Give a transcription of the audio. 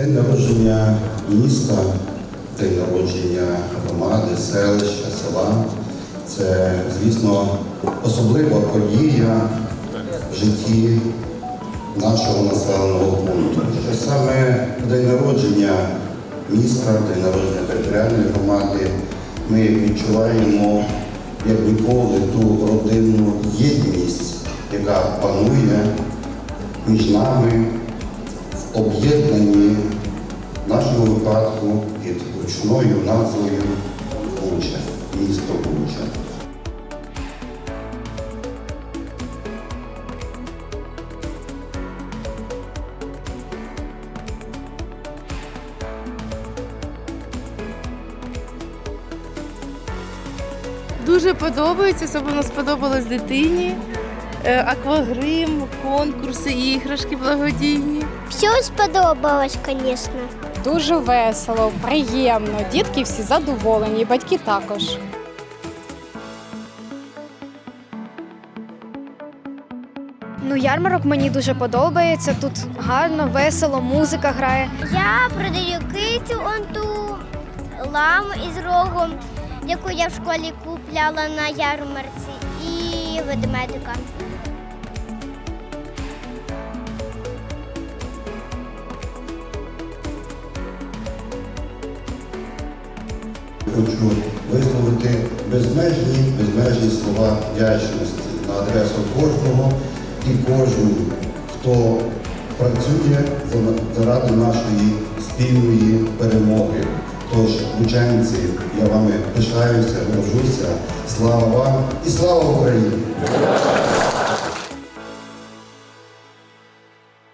День народження міста, день народження громади, селища, села це, звісно, особлива подія в житті нашого населеного пункту. Що саме день народження міста, день народження територіальної громади ми відчуваємо як ніколи ту родинну єдність, яка панує між нами в об'єднанні в нашому випадку під гучною назвою Буча, місто Буча. Дуже подобається, особливо сподобалось дитині. Е, Аквагрим, конкурси, іграшки благодійні. Все сподобалось, звісно. Дуже весело, приємно. Дітки всі задоволені, і батьки також. Ну, ярмарок мені дуже подобається. Тут гарно, весело, музика грає. Я продаю кицю он ту ламу із рогом, яку я в школі купляла на ярмарці, і ведмедика. Хочу висловити безмежні, безмежні слова вдячності на адресу кожного і кожної, хто працює заради нашої спільної перемоги. Тож, ученці, я вами пишаюся, горжуся. Слава вам і слава Україні!